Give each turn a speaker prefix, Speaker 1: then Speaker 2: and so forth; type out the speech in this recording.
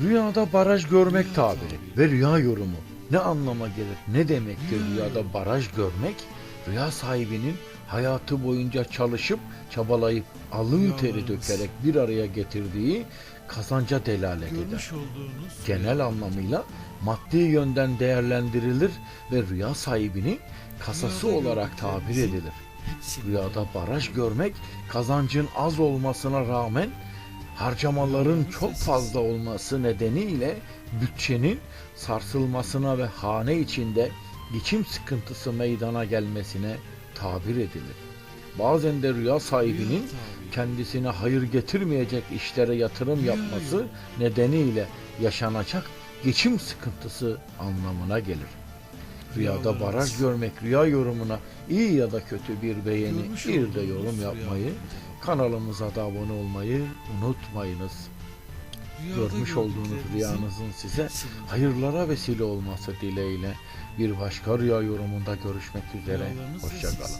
Speaker 1: Rüyada baraj görmek tabiri ve rüya yorumu ne anlama gelir? Ne demektir rüyada baraj görmek? Rüya sahibinin hayatı boyunca çalışıp çabalayıp alın teri dökerek bir araya getirdiği kazanca delalet eder. Genel anlamıyla maddi yönden değerlendirilir ve rüya sahibini kasası olarak tabir edilir. Rüyada baraj görmek kazancın az olmasına rağmen harcamaların çok fazla olması nedeniyle bütçenin sarsılmasına ve hane içinde geçim sıkıntısı meydana gelmesine tabir edilir. Bazen de rüya sahibinin kendisine hayır getirmeyecek işlere yatırım yapması nedeniyle yaşanacak geçim sıkıntısı anlamına gelir. Rüyada baraj görmek rüya yorumuna iyi ya da kötü bir beğeni, bir de yorum yapmayı. Kanalımıza da abone olmayı unutmayınız.
Speaker 2: Rüyada
Speaker 1: Görmüş olduğunuz rüyanızın size hayırlara vesile olması dileğiyle bir başka rüya yorumunda görüşmek üzere. Hoşçakalın.